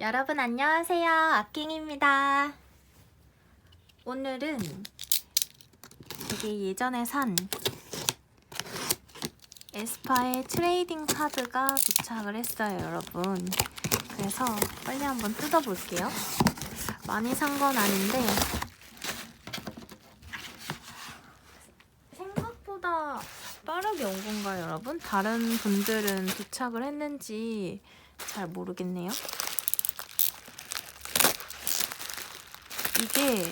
여러분 안녕하세요. 아킹입니다. 오늘은 되게 예전에 산 에스파의 트레이딩 카드가 도착을 했어요, 여러분. 그래서 빨리 한번 뜯어볼게요. 많이 산 건 아닌데 생각보다 빠르게 온 건가요, 여러분? 다른 분들은 도착을 했는지 잘 모르겠네요. 이게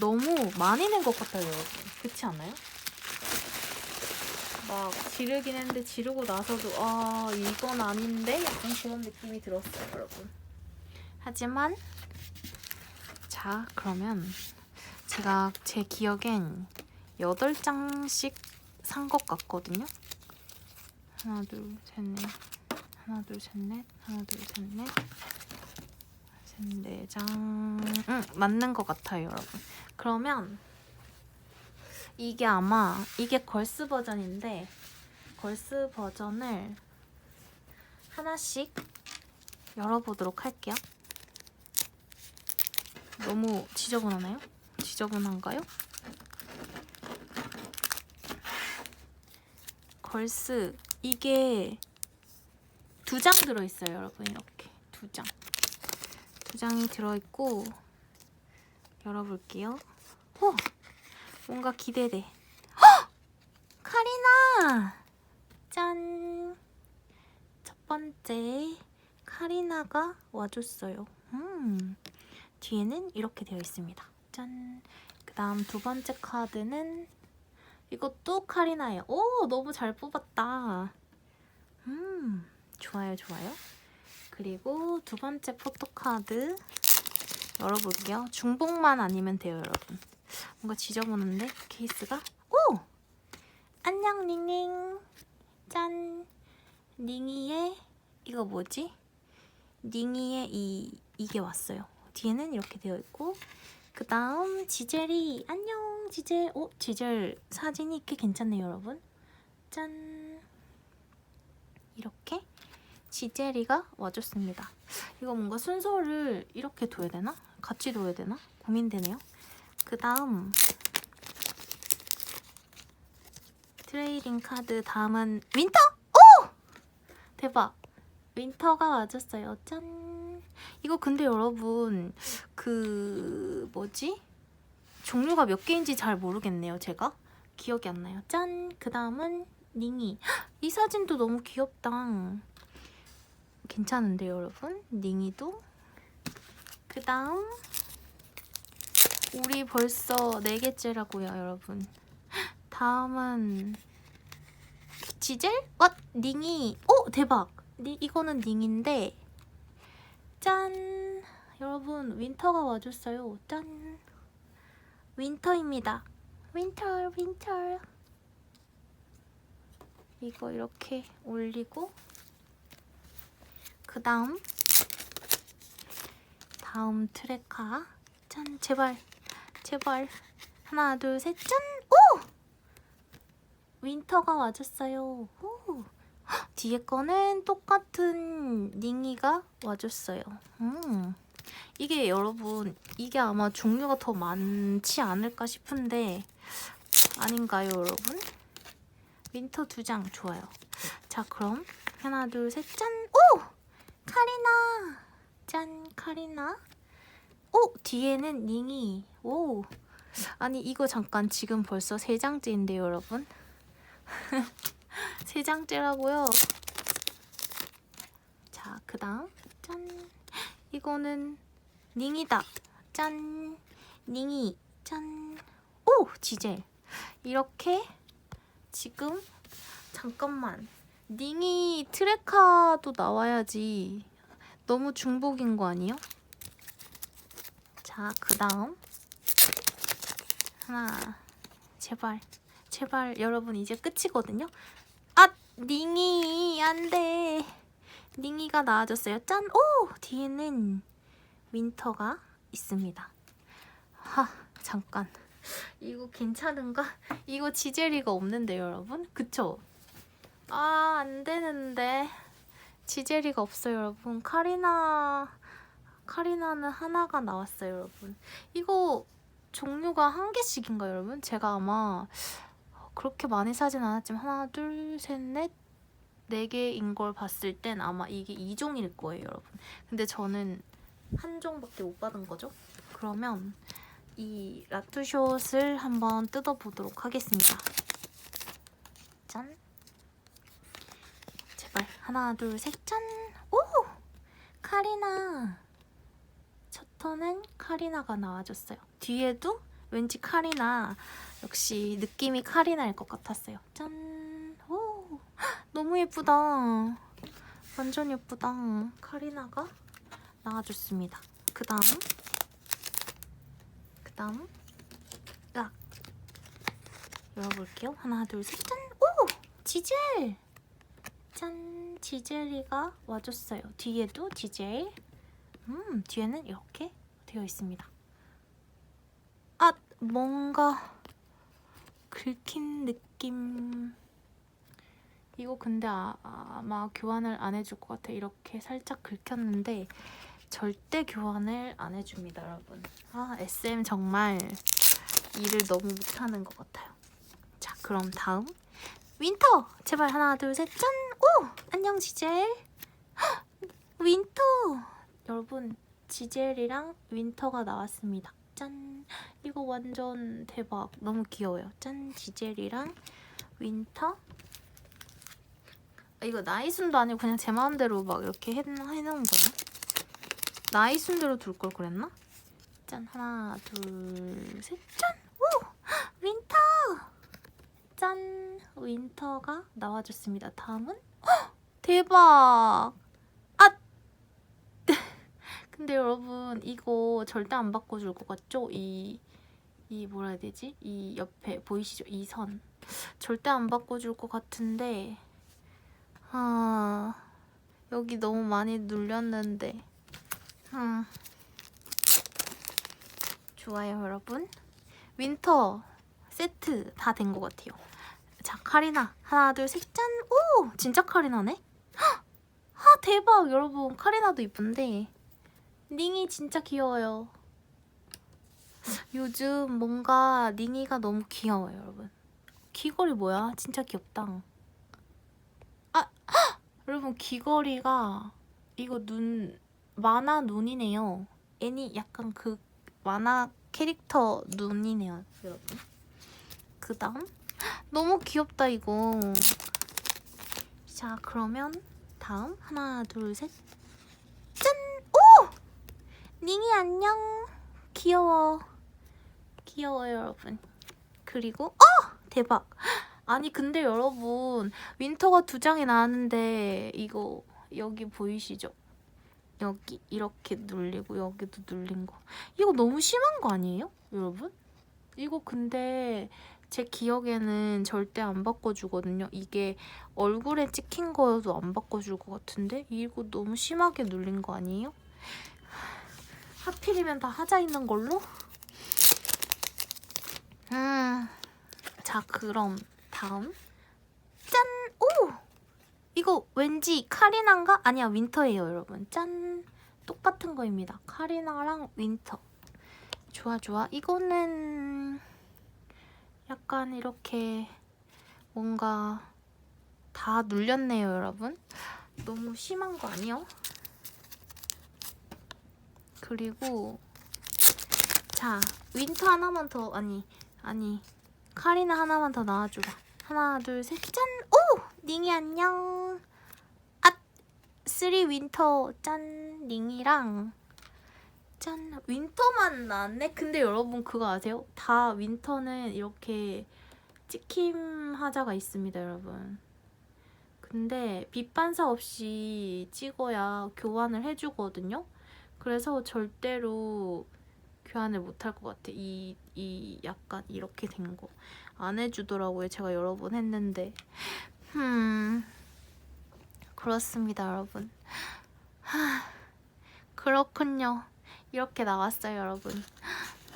너무 많이 낸 것 같아요, 여러분. 그렇지 않아요? 막 지르긴 했는데 지르고 나서도 아 이건 아닌데 약간 그런 느낌이 들었어요, 여러분. 하지만 자 그러면 제가 제 기억엔 8장씩 산 것 같거든요. 하나 둘 셋 넷 하나 둘 셋 넷 하나 둘 셋 넷 셋네 장. 응, 맞는 것 같아요, 여러분. 그러면 이게 아마 이게 걸스 버전인데 걸스 버전을 하나씩 열어보도록 할게요. 너무 지저분하나요? 지저분한가요? 걸스 이게 두 장 들어있어요, 여러분. 이렇게 두 장. 두 장이 들어있고 열어볼게요. 오! 뭔가 기대돼. 헉! 카리나! 짠! 첫 번째 카리나가 와줬어요. 음, 뒤에는 이렇게 되어 있습니다. 짠! 그 다음 두 번째 카드는 이것도 카리나예요. 오! 너무 잘 뽑았다. 음, 좋아요, 좋아요. 그리고 두 번째 포토카드 열어볼게요. 중복만 아니면 돼요, 여러분. 뭔가 지저분한데 케이스가 오! 안녕 닝닝 짠 닝이의 이거 뭐지? 닝이의 이 이게 왔어요. 뒤에는 이렇게 되어 있고 그 다음 지젤이 안녕 지젤 오 지젤 사진이 꽤 괜찮네요 여러분 짠 이렇게 지젤이가 와줬습니다. 이거 뭔가 순서를 이렇게 둬야 되나? 같이 둬야 되나? 고민되네요. 그 다음 트레이딩 카드 다음은 윈터! 오! 대박! 윈터가 와줬어요. 짠! 이거 근데 여러분 그 뭐지? 종류가 몇 개인지 잘 모르겠네요. 제가 기억이 안 나요. 짠! 그 다음은 닝이. 헉, 이 사진도 너무 귀엽다. 괜찮은데요, 여러분? 닝이도. 그 다음 우리 벌써 4개째라고요, 여러분. 다음은 지젤? 어? 닝이. 오! 대박! 니, 이거는 닝인데 짠! 여러분, 윈터가 와줬어요. 짠! 윈터입니다. 윈터, 윈터. 이거 이렇게 올리고 그 다음 다음 트레카 짠 제발 제발 하나 둘 셋 짠 오! 윈터가 와줬어요 오! 헉, 뒤에 거는 똑같은 닝이가 와줬어요 음. 이게 여러분 이게 아마 종류가 더 많지 않을까 싶은데 아닌가요 여러분? 윈터 두 장 좋아요 자 그럼 하나 둘 셋 짠 오! 카리나. 짠 카리나. 오 뒤에는 닝이. 오. 아니 이거 잠깐 지금 벌써 세 장째인데요 여러분. 세 장째라고요. 자 그다음. 짠. 이거는 닝이다. 짠. 닝이. 짠오 지젤. 이렇게 지금 잠깐만 닝이 트레카도 나와야지 너무 중복인 거 아니에요? 자, 그 다음 하나 제발 제발 여러분 이제 끝이거든요. 아 닝이 안돼 닝이가 나와줬어요. 짠! 오 뒤에는 윈터가 있습니다. 하 잠깐 이거 괜찮은가? 이거 지젤이가 없는데 여러분 그쵸? 아, 안 되는데. 지젤이가 없어요, 여러분. 카리나 카리나는 하나가 나왔어요, 여러분. 이거 종류가 한 개씩인가, 여러분? 제가 아마 그렇게 많이 사진 않았지만 하나, 둘, 셋, 넷, 네 개인 걸 봤을 땐 아마 이게 2종일 거예요, 여러분. 근데 저는 한 종밖에 못 받은 거죠? 그러면 이 라투숏을 한번 뜯어보도록 하겠습니다. 짠. 하나, 둘, 셋, 짠. 오! 카리나. 첫 턴은 카리나가 나와줬어요. 뒤에도 왠지 카리나 역시 느낌이 카리나일 것 같았어요. 짠. 오, 헉, 너무 예쁘다. 완전 예쁘다. 카리나가 나와줬습니다. 그 다음, 그 다음, 딱 열어볼게요. 하나, 둘, 셋, 짠. 오, 지젤. 짠, 지젤이가 와줬어요. 뒤에도 지젤. 음, 뒤에는 이렇게 되어 있습니다. 아, 뭔가 긁힌 느낌. 이거 근데 아, 아마 교환을 안 해줄 것 같아. 이렇게 살짝 긁혔는데 절대 교환을 안 해줍니다, 여러분. 아, SM 정말 일을 너무 못하는 것 같아요. 자, 그럼 다음 윈터. 제발 하나, 둘, 셋, 짠. 오, 안녕 지젤. 헉, 윈터. 여러분 지젤이랑 윈터가 나왔습니다. 짠! 이거 완전 대박. 너무 귀여워요. 짠! 지젤이랑 윈터. 아, 이거 나이 순도 아니고 그냥 제 마음대로 막 이렇게 해, 해놓은 거예요. 나이 순대로 둘 걸 그랬나? 짠! 하나, 둘, 셋, 짠! 오! 윈터! 짠! 윈터가 나와줬습니다. 다음은 헉! 대박! 근데 여러분 이거 절대 안 바꿔줄 것 같죠? 이, 이 뭐라 해야 되지? 이 옆에 보이시죠? 이 선. 절대 안 바꿔줄 것 같은데 아 여기 너무 많이 눌렸는데 음. 좋아요 여러분 윈터 세트 다 된 것 같아요 자 카리나 하나 둘 셋 짠! 오! 진짜 카리나네? 헉! 아 대박 여러분 카리나도 이쁜데 닝이 진짜 귀여워요. 요즘 뭔가 닝이가 너무 귀여워요, 여러분. 귀걸이 뭐야? 진짜 귀엽다. 아, 헉! 여러분 귀걸이가 이거 눈 만화 눈이네요. 애니 약간 그 만화 캐릭터 눈이네요, 여러분. 그 다음 너무 귀엽다 이거. 자, 그러면 다음 하나, 둘, 셋. 닝이 안녕. 귀여워. 귀여워요, 여러분. 그리고 어! 대박. 아니 근데 여러분 윈터가 두 장이 나왔는데 이거 여기 보이시죠? 여기 이렇게 눌리고 여기도 눌린 거. 이거 너무 심한 거 아니에요? 여러분? 이거 근데 제 기억에는 절대 안 바꿔주거든요. 이게 얼굴에 찍힌 거여도 안 바꿔줄 것 같은데 이거 너무 심하게 눌린 거 아니에요? 하필이면 다 하자 있는 걸로? 음. 자, 그럼 다음. 짠! 오! 이거 왠지 카리나인가? 아니야, 윈터예요, 여러분. 짠! 똑같은 거입니다. 카리나랑 윈터. 좋아, 좋아. 이거는 약간 이렇게 뭔가 다 눌렸네요, 여러분. 너무 심한 거 아니요? 그리고 자 윈터 하나만 더 아니 아니 카리나 하나만 더 나와줘봐 하나 둘 셋 짠! 오! 닝이 안녕 아! 쓰리 윈터 짠! 닝이랑 짠! 윈터만 나왔네? 근데 여러분 그거 아세요? 다 윈터는 이렇게 찍힘 하자가 있습니다 여러분 근데 빛 반사 없이 찍어야 교환을 해주거든요 그래서 절대로 교환을 못할 것 같아. 이, 이 약간 이렇게 된 거. 안 해주더라고요. 제가 여러 번 했는데. 음. 그렇습니다, 여러분. 하, 그렇군요. 이렇게 나왔어요 여러분.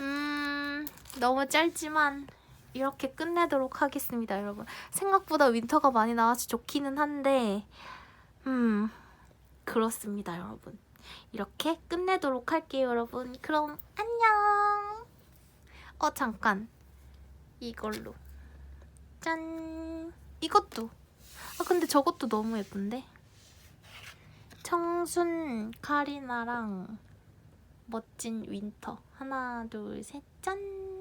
음 너무 짧지만 이렇게 끝내도록 하겠습니다 여러분. 생각보다 윈터가 많이 나와서 좋기는 한데 음 그렇습니다 여러분. 이렇게 끝내도록 할게요 여러분. 그럼 안녕! 어 잠깐. 이걸로. 짠! 이것도. 아 근데 저것도 너무 예쁜데? 청순 카리나랑 멋진 윈터. 하나 둘 셋 짠!